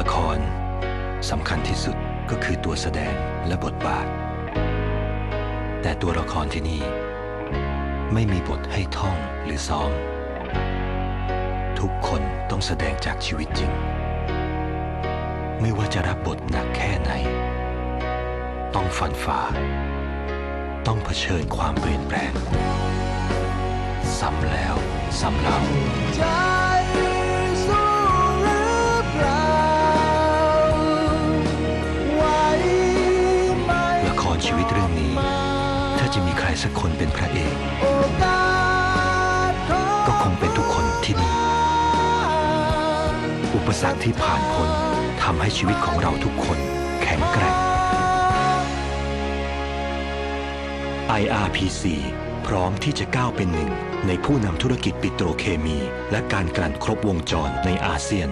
ละครสำคัญที่สุดก็คือตัวแสดงและบทบาท แต่ตัวละครที่นี่ ไม่มีบทให้ท่องหรือซ้อม ทุกคนต้องแสดงจากชีวิตจริง ไม่ว่าจะรับบทหนักแค่ไหน ต้องฟันฝ่า ต้องเผชิญความเปลี่ยนแปลง ซ้ำแล้ว ซ้ำเล่า ชีวิตเรื่องนี้ ถ้าจะมีใครสักคนเป็นพระเอก ก็คงเป็นทุกคนที่นี่ อุปสรรคที่ผ่านพ้นทำให้ชีวิตของเราทุกคนแข็งแกร่ง IRPC พร้อมที่จะก้าวเป็นหนึ่ง ในผู้นำธุรกิจปิโตรเคมี และการกลั่นครบวงจรในอาเซียน